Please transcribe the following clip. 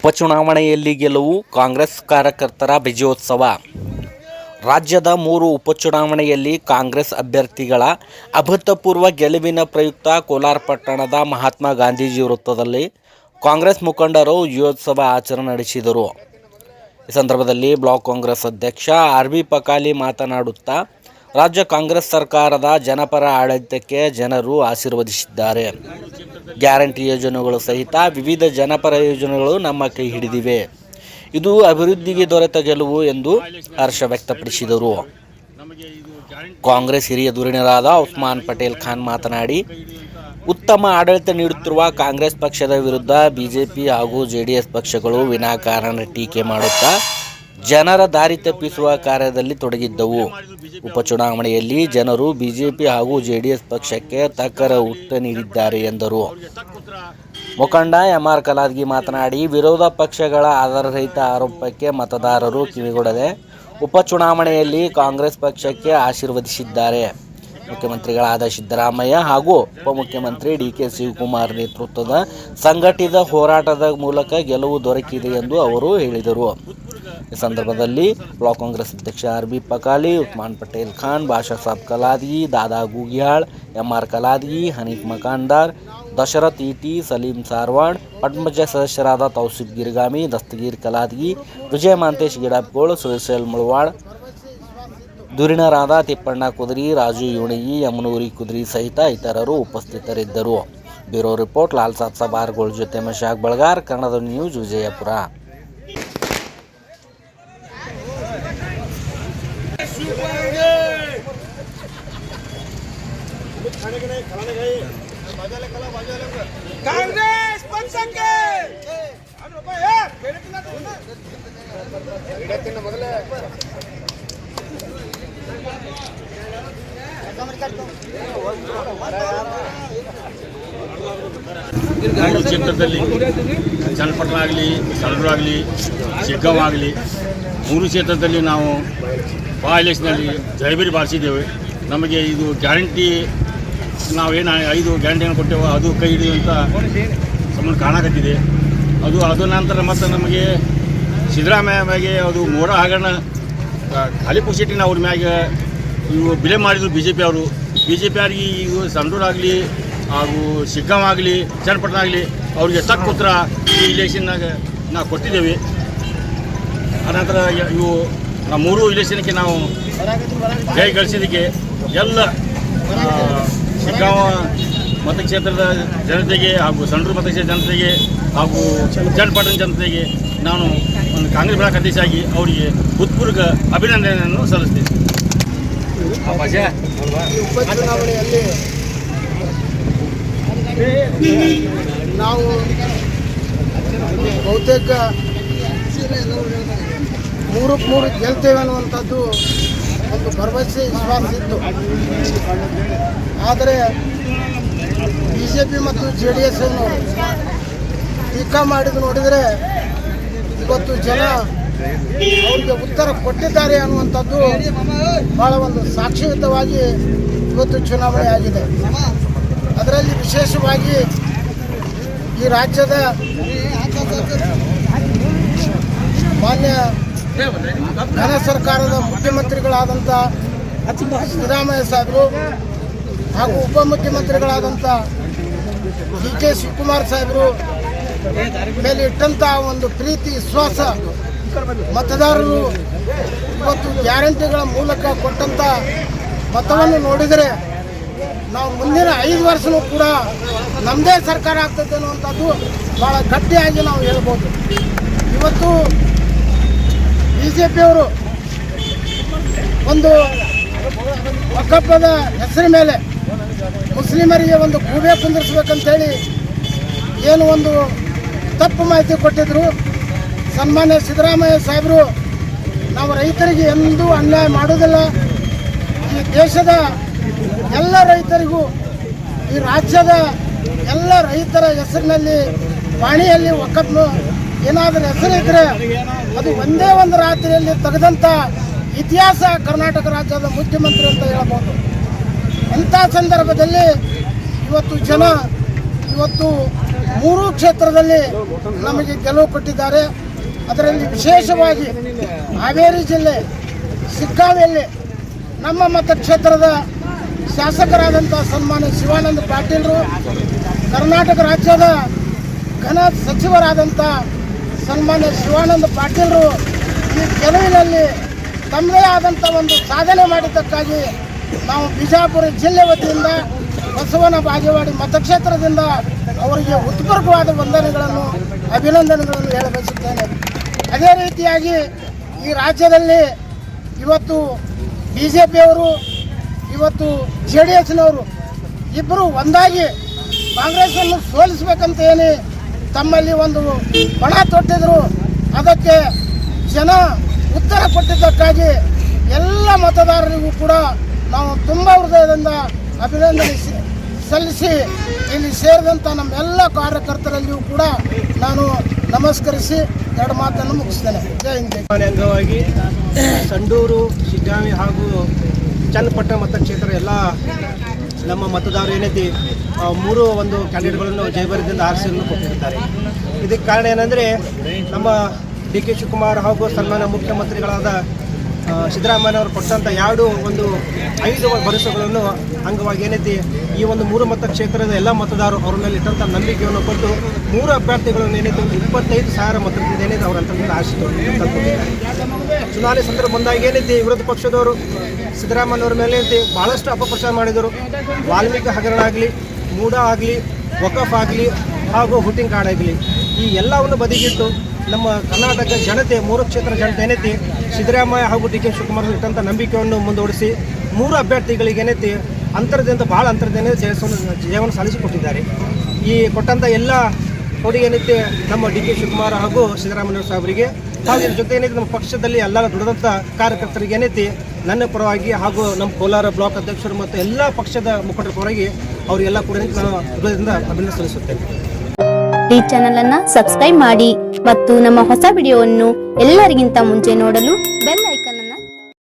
ಉಪಚುನಾವಣೆಯಲ್ಲಿ ಗೆಲುವು ಕಾಂಗ್ರೆಸ್ ಕಾರ್ಯಕರ್ತರ ವಿಜಯೋತ್ಸವ. ರಾಜ್ಯದ ಮೂರು ಉಪಚುನಾವಣೆಯಲ್ಲಿ ಕಾಂಗ್ರೆಸ್ ಅಭ್ಯರ್ಥಿಗಳ ಅಭೂತಪೂರ್ವ ಗೆಲುವಿನ ಪ್ರಯುಕ್ತ ಕೋಲಾರ ಪಟ್ಟಣದ ಮಹಾತ್ಮ ಗಾಂಧೀಜಿ ವೃತ್ತದಲ್ಲಿ ಕಾಂಗ್ರೆಸ್ ಮುಖಂಡರು ವಿಜಯೋತ್ಸವ ಆಚರಣೆ ನಡೆಸಿದರು. ಈ ಸಂದರ್ಭದಲ್ಲಿ ಬ್ಲಾಕ್ ಕಾಂಗ್ರೆಸ್ ಅಧ್ಯಕ್ಷ ಆರ್ ಬಿ ಪಕಾಲಿ ಮಾತನಾಡುತ್ತಾ, ರಾಜ್ಯ ಕಾಂಗ್ರೆಸ್ ಸರ್ಕಾರದ ಜನಪರ ಆಡಳಿತಕ್ಕೆ ಜನರು ಆಶೀರ್ವದಿಸಿದ್ದಾರೆ. ಗ್ಯಾರಂಟಿ ಯೋಜನೆಗಳು ಸಹಿತ ವಿವಿಧ ಜನಪರ ಯೋಜನೆಗಳು ನಮ್ಮ ಕೈ ಹಿಡಿದಿವೆ. ಇದು ಅಭಿವೃದ್ಧಿಗೆ ದೊರೆತ ಗೆಲುವು ಎಂದು ಹರ್ಷ ವ್ಯಕ್ತಪಡಿಸಿದರು. ಕಾಂಗ್ರೆಸ್ ಹಿರಿಯ ಧುರೀಣರಾದ ಉಸ್ಮಾನ್ ಪಟೇಲ್ ಖಾನ್ ಮಾತನಾಡಿ, ಉತ್ತಮ ಆಡಳಿತ ನೀಡುತ್ತಿರುವ ಕಾಂಗ್ರೆಸ್ ಪಕ್ಷದ ವಿರುದ್ಧ ಬಿಜೆಪಿ ಹಾಗೂ ಜೆಡಿಎಸ್ ಪಕ್ಷಗಳು ವಿನಾಕಾರಣ ಟೀಕೆ ಮಾಡುತ್ತಾ ಜನರ ದಾರಿ ತಪ್ಪಿಸುವ ಕಾರ್ಯದಲ್ಲಿ ತೊಡಗಿದ್ದವು. ಉಪಚುನಾವಣೆಯಲ್ಲಿ ಜನರು ಬಿಜೆಪಿ ಹಾಗೂ ಜೆಡಿಎಸ್ ಪಕ್ಷಕ್ಕೆ ತಕ್ಕರ ಉತ್ತರ ನೀಡಿದ್ದಾರೆ ಎಂದರು. ಮುಖಂಡ ಎಂ ಆರ್ ಕಲಾದ್ಗಿ ಮಾತನಾಡಿ, ವಿರೋಧ ಪಕ್ಷಗಳ ಆಧಾರರಹಿತ ಆರೋಪಕ್ಕೆ ಮತದಾರರು ಕಿವಿಗೊಡದೆ ಉಪಚುನಾವಣೆಯಲ್ಲಿ ಕಾಂಗ್ರೆಸ್ ಪಕ್ಷಕ್ಕೆ ಆಶೀರ್ವದಿಸಿದ್ದಾರೆ. ಮುಖ್ಯಮಂತ್ರಿಗಳಾದ ಸಿದ್ದರಾಮಯ್ಯ ಹಾಗೂ ಉಪಮುಖ್ಯಮಂತ್ರಿ ಡಿ ಕೆ ಶಿವಕುಮಾರ್ ನೇತೃತ್ವದ ಸಂಘಟಿತ ಹೋರಾಟದ ಮೂಲಕ ಗೆಲುವು ದೊರಕಿದೆ ಎಂದು ಅವರು ಹೇಳಿದರು. ಈ ಸಂದರ್ಭದಲ್ಲಿ ಬ್ಲಾಕ್ ಕಾಂಗ್ರೆಸ್ ಅಧ್ಯಕ್ಷ R B Pakali Usman Patel Khan Basha Sab Kaladgi Dada Googyal M R Kaladgi Hanif Makandar Dasharath ಇಟಿ Salim Sarwad Padmaja ಸದಸ್ಯರಾದ ತೌಸಿಫ್ ಗಿರ್ಗಾಮಿ ದಸ್ತಗೀರ್ ಕಲಾದ್ಗಿ ವಿಜಯ ಮಾಂತೇಶ್ ಗಿಡಾಪ್ಗೋಳ್ ಸುರೇಶ್ ಮುಳವಾಡ್ ಧುರೀಣರಾದ ತಿಪ್ಪಣ್ಣ ಕುದುರಿ ರಾಜು ಯುಣಗಿ ಯಮನೂರಿ ಕುದುರಿ ಸಹಿತ ಇತರರು ಉಪಸ್ಥಿತರಿದ್ದರು ಬ್ಯೂರೋ ರಿಪೋರ್ಟ್ ಲಾಲ್ ಸಾಬ್ ಸಬಾರ್ಗೋಳ್ ಜೊತೆ ಮಶಾಕ್ ಬಳಗಾರ್ ಕನ್ನಡ ನ್ಯೂಸ್ ವಿಜಯಪುರ ಕಾಂಗ್ರೆಸ್ ಪಕ್ಷಕ್ಕೆ ಮೂರು ಕ್ಷೇತ್ರದಲ್ಲಿ ಚನ್ನಪಟ್ಟಣ ಆಗಲಿ ಆಗಲಿ ಶಿಗ್ಗಾಂವ್ ಆಗಲಿ ಮೂರು ಕ್ಷೇತ್ರದಲ್ಲಿ ನಾವು ಬಾ ಎಲೆಕ್ಷನಲ್ಲಿ ಜಯಬೀರಿ ಬಾರಿಸಿದ್ದೇವೆ. ನಮಗೆ ಇದು ಗ್ಯಾರಂಟಿ ನಾವೇನು ಐದು ಗ್ಯಾರಂಟಿಯನ್ನು ಕೊಟ್ಟೆವು ಅದು ಕೈ ಹಿಡಿಯುವಂಥ ಸಂಬಂಧ ಕಾಣಕತ್ತಿದೆ. ಅದು ಅದು ನಂತರ ಮತ್ತು ನಮಗೆ ಸಿದ್ದರಾಮಯ್ಯ ಮ್ಯಾಗೆ ಅದು ಮೋರ ಹಗರಣ ಖಾಲಿ ಪುಕ್ಷಿಟ್ಟಿನ ಅವ್ರ ಮ್ಯಾಗ ಇವು ಬಿಲೆ ಮಾಡಿದ್ರು ಬಿ ಜೆ ಪಿ ಅವರು. ಬಿ ಜೆ ಪಿ ಅವ್ರಿಗೆ ಇವು ಸಂಡೂರಾಗಲಿ ಹಾಗೂ ಸಿಗ್ಗಾಂ ಆಗಲಿ, ಚನ್ನಪಟ್ಟಣ ಆಗಲಿ, ಅವ್ರಿಗೆ ತಕ್ಕ ಉತ್ತರ ಈ ಇಲೆಕ್ಷನ್ನಾಗ ನಾವು ಕೊಟ್ಟಿದ್ದೇವೆ. ಅನಂತರ ಯ- ಇವು ಮೂರು ಇಲೆಕ್ಷನ್ಗೆ ನಾವು ಜಯ ಗಳಿಸಿದ್ದಕ್ಕೆ ಎಲ್ಲ ಶಿಗ್ಗಾಂವ ಮತಕ್ಷೇತ್ರದ ಜನತೆಗೆ ಹಾಗೂ ಸಂಡೂರು ಮತಕ್ಷೇತ್ರ ಜನತೆಗೆ ಹಾಗೂ ಚನ್ನಪಟ್ಟಣ ಜನತೆಗೆ ನಾನು ಒಂದು ಕಾಂಗ್ರೆಸ್ ಬ್ಲಾಕ್ ಅಧ್ಯಕ್ಷರಾಗಿ ಅವರಿಗೆ ಹೃತ್ಪೂರ್ವಕ ಅಭಿನಂದನೆಯನ್ನು ಸಲ್ಲಿಸ್ತೀನಿ. ಉಪಚುನಾವಣೆಯಲ್ಲಿ ನಾವು ಬಹುತೇಕ ಮೂರಕ್ಕೆ ಮೂರು ಗೆಲ್ತೇವೆ ಅನ್ನುವಂಥದ್ದು ಭರವಸೆ ವಿಶ್ವಾಸ ಇತ್ತು ಆದರೆ ಬಿ ಜೆ ಪಿ ಮತ್ತು ಜೆ ಡಿ ಎಸ್ ಟೀಕಾ ಮಾಡಿದ್ದು ನೋಡಿದರೆ ಇವತ್ತು ಜನ ಅವರಿಗೆ ಉತ್ತರ ಕೊಟ್ಟಿದ್ದಾರೆ ಅನ್ನುವಂಥದ್ದು ಬಹಳ ಒಂದು ಸಾಕ್ಷಿಯುತವಾಗಿ ಇವತ್ತು ಚುನಾವಣೆ ಆಗಿದೆ. ಅದರಲ್ಲಿ ವಿಶೇಷವಾಗಿ ಈ ರಾಜ್ಯದ ಮಾನ್ಯ ಘನ ಸರ್ಕಾರದ ಮುಖ್ಯಮಂತ್ರಿಗಳಾದಂಥ ಸಿದ್ದರಾಮಯ್ಯ ಸಾಹೇಬರು ಹಾಗೂ ಉಪಮುಖ್ಯಮಂತ್ರಿಗಳಾದಂಥ ಡಿ ಕೆ ಶಿವಕುಮಾರ್ ಸಾಹೇಬರು ಮೇಲೆ ಇಟ್ಟಂಥ ಒಂದು ಪ್ರೀತಿ, ವಿಶ್ವಾಸ ಮತದಾರರು ಇವತ್ತು ಗ್ಯಾರಂಟಿಗಳ ಮೂಲಕ ಕೊಟ್ಟಂಥ ಮತವನ್ನು ನೋಡಿದರೆ ನಾವು ಮುಂದಿನ ಐದು ವರ್ಷನೂ ಕೂಡ ನಮ್ಮದೇ ಸರ್ಕಾರ ಆಗ್ತದೆ ಅನ್ನುವಂಥದ್ದು ಭಾಳ ಗಟ್ಟಿಯಾಗಿ ನಾವು ಹೇಳ್ಬೋದು. ಇವತ್ತು ಪಿಯವರು ಒಂದು ಒಕ್ಕಪ್ಪದ ಹೆಸರ ಮೇಲೆ ಮುಸ್ಲಿಮರಿಗೆ ಒಂದು ಗೂಬೆ ಕುಂದಿರಿಸ್ಬೇಕಂತೇಳಿ ಏನು ಒಂದು ತಪ್ಪು ಮಾಹಿತಿ ಕೊಟ್ಟಿದ್ರು. ಸನ್ಮಾನ್ಯ ಸಿದ್ದರಾಮಯ್ಯ ಸಾಹೇಬರು, ನಾವು ರೈತರಿಗೆ ಎಂದೂ ಅನ್ಯಾಯ ಮಾಡೋದಿಲ್ಲ ಈ ದೇಶದ ಎಲ್ಲ ರೈತರಿಗೂ, ಈ ರಾಜ್ಯದ ಎಲ್ಲ ರೈತರ ಹೆಸರಿನಲ್ಲಿ, ಪಾಣಿಯಲ್ಲಿ ಒಕ್ಕಪ್ಪು ಏನಾದರೂ ಹೆಸರಿದ್ರೆ ಅದು ಒಂದೇ ಒಂದು ರಾತ್ರಿಯಲ್ಲಿ ತೆಗೆದಂಥ ಇತಿಹಾಸ ಕರ್ನಾಟಕ ರಾಜ್ಯದ ಮುಖ್ಯಮಂತ್ರಿ ಅಂತ ಹೇಳ್ಬೋದು. ಅಂಥ ಸಂದರ್ಭದಲ್ಲಿ ಇವತ್ತು ಜನ ಇವತ್ತು ಮೂರು ಕ್ಷೇತ್ರದಲ್ಲಿ ನಮಗೆ ಗೆಲುವು ಕೊಟ್ಟಿದ್ದಾರೆ. ಅದರಲ್ಲಿ ವಿಶೇಷವಾಗಿ ಹಾವೇರಿ ಜಿಲ್ಲೆ ಸಿಕ್ಕಾವಿಯಲ್ಲಿ ನಮ್ಮ ಮತಕ್ಷೇತ್ರದ ಶಾಸಕರಾದಂಥ ಸನ್ಮಾನ್ಯ ಶಿವಾನಂದ ಪಾಟೀಲರು, ಕರ್ನಾಟಕ ರಾಜ್ಯದ ಘನ ಸಚಿವರಾದಂಥ ಸನ್ಮಾನ್ಯ ಶಿವಾನಂದ ಪಾಟೀಲರು ಈ ಗೆಲುವಿನಲ್ಲಿ ತಮ್ಮದೇ ಆದಂಥ ಒಂದು ಸಾಧನೆ ಮಾಡಿದ್ದಕ್ಕಾಗಿ ನಾವು ಬಿಜಾಪುರ ಜಿಲ್ಲೆ ವತಿಯಿಂದ ಬಸವನ ಬಾಗೇವಾಡಿ ಮತಕ್ಷೇತ್ರದಿಂದ ಅವರಿಗೆ ಉತ್ಪರ್ಕವಾದ ವಂದನೆಗಳನ್ನು, ಅಭಿನಂದನೆಗಳನ್ನು ಹೇಳಬಯಸುತ್ತೇನೆ ಅದೇ ರೀತಿಯಾಗಿ ಈ ರಾಜ್ಯದಲ್ಲಿ ಇವತ್ತು ಬಿ ಜೆ ಪಿಯವರು ಇವತ್ತು ಜೆ ಡಿ ಎಸ್ನವರು ಇಬ್ಬರು ಒಂದಾಗಿ ಕಾಂಗ್ರೆಸ್ಸನ್ನು ಸೋಲಿಸಬೇಕಂತ ಏನಿ ತಮ್ಮಲ್ಲಿ ಒಂದು ಪಣ ತೊಟ್ಟಿದ್ರು. ಅದಕ್ಕೆ ಜನ ಉತ್ತರ ಕೊಟ್ಟಿದ್ದಕ್ಕಾಗಿ ಎಲ್ಲ ಮತದಾರರಿಗೂ ಕೂಡ ನಾವು ತುಂಬ ಹೃದಯದಿಂದ ಅಭಿನಂದನೆ ಸಲ್ಲಿಸಿ ಇಲ್ಲಿ ಸೇರಿದಂಥ ನಮ್ಮೆಲ್ಲ ಕಾರ್ಯಕರ್ತರಲ್ಲಿಯೂ ಕೂಡ ನಾನು ನಮಸ್ಕರಿಸಿ ಎರಡು ಮಾತನ್ನು ಮುಗಿಸ್ತೇನೆ. ಜೈ ಹಿಂದ್ ಅಂಗವಾಗಿ ಸಂಡೂರು, ಶಿಗ್ಗಾಂವಿ ಹಾಗೂ ಚನ್ನಪಟ್ಟಣ ಮತಕ್ಷೇತ್ರ ಎಲ್ಲ ನಮ್ಮ ಮತದಾರರು ಏನೈತಿ ಮೂರು ಒಂದು ಕ್ಯಾಂಡಿಡೇಟ್ಗಳನ್ನು ಜಯಭರದಿಂದ ಆರಿಸಿಯನ್ನು ಕೊಟ್ಟಿರ್ತಾರೆ ಇದಕ್ಕೆ ಕಾರಣ ಏನಂದರೆ, ನಮ್ಮ ಡಿ ಕೆ ಶಿವಕುಮಾರ್ ಹಾಗೂ ಸನ್ಮಾನ್ಯ ಮುಖ್ಯಮಂತ್ರಿಗಳಾದ ಸಿದ್ದರಾಮಯ್ಯನವರು ಕೊಟ್ಟಂಥ ಎರಡು ಒಂದು ಐದು ಭರವಸೆಗಳನ್ನು ಅಂಗವಾಗಿ ಏನೈತಿ, ಈ ಒಂದು ಮೂರು ಮತಕ್ಷೇತ್ರದ ಎಲ್ಲ ಮತದಾರರು ಅವ್ರ ಮೇಲೆ ಇಟ್ಟಂಥ ನಂಬಿಕೆಯನ್ನು ಕೊಟ್ಟು ಮೂರು ಅಭ್ಯರ್ಥಿಗಳನ್ನು ಏನೈತಿ ಇಪ್ಪತ್ತೈದು ಸಾವಿರ ಮತದಿಂದ ಏನೈತಿ ಅವರ ಅಂತಂದ್ರೆ ಆಶಿಸಿದ್ರು ಚುನಾವಣೆ ಸಂದರ್ಭ ಬಂದಾಗ ಏನೈತಿ ವಿರೋಧ ಪಕ್ಷದವರು ಸಿದ್ದರಾಮಯ್ಯವ್ರ ಮೇಲೆ ಏನೈತಿ ಭಾಳಷ್ಟು ಅಪಪ್ರಚಾರ ಮಾಡಿದರು. ವಾಲ್ಮೀಕಿ ಹಗರಣ ಆಗಲಿ, ಮೂಡ ಆಗಲಿ, ವಕಫ್ ಆಗಲಿ, ಹಾಗೂ ಹುಟ್ಟಿಂಗ್ ಕಾರ್ಡ್ ಆಗಲಿ, ಈ ಎಲ್ಲವನ್ನು ಬದಿಗಿಟ್ಟು ನಮ್ಮ ಕರ್ನಾಟಕ ಜನತೆ, ಮೂರು ಕ್ಷೇತ್ರ ಜನತೆ ಏನೈತಿ ಸಿದ್ದರಾಮಯ್ಯ ಹಾಗೂ ಡಿ ಕೆ ಶಿವಕುಮಾರ್ ಇಟ್ಟಂಥ ನಂಬಿಕೆಯನ್ನು ಮುಂದುವರಿಸಿ ಮೂರು ಅಭ್ಯರ್ಥಿಗಳಿಗೆ ಏನೈತಿ ಅಂತರದಿಂದ ಭಾಳ ಅಂತರದಿಂದ ಜಯವನ್ನು ಜಯವನ್ನು ಸಾಧಿಸಿಕೊಟ್ಟಿದ್ದಾರೆ. ಈ ಕೊಟ್ಟಂಥ ಎಲ್ಲ ಕೊಡುಗೆ ಏನೈತಿ ನಮ್ಮ ಡಿ ಕೆ ಶಿವಕುಮಾರ್ ಹಾಗೂ ಸಿದ್ದರಾಮಯ್ಯ ಸಾಹೇಬರಿಗೆ ಇದ್ರ ಜೊತೆ ಏನೈತಿ ನಮ್ಮ ಪಕ್ಷದಲ್ಲಿ ಎಲ್ಲ ದುಡಿದಂಥ ಕಾರ್ಯಕರ್ತರಿಗೆ ಏನೈತಿ ನನ್ನ ಪರವಾಗಿ ಹಾಗೂ ನಮ್ಮ ಕೋಲಾರ ಬ್ಲಾಕ್ ಅಧ್ಯಕ್ಷರು ಮತ್ತು ಎಲ್ಲ ಪಕ್ಷದ ಮುಖಂಡರ ಪರವಾಗಿ ಅವರಿಗೆಲ್ಲ ಕೂಡ ನಾನು ಹೃದಯದಿಂದ ಅಭಿನಂದನೆ ಸಲ್ಲಿಸುತ್ತೇನೆ. ಈ ಚಾನೆಲ್ ಅನ್ನ ಸಬ್ಸ್ಕ್ರೈಬ್ ಮಾಡಿ ಮತ್ತು ನಮ್ಮ ಹೊಸ ವಿಡಿಯೋವನ್ನು ಎಲ್ಲರಿಗಿಂತ ಮುಂಚೆ ನೋಡಲು ಬೆಲ್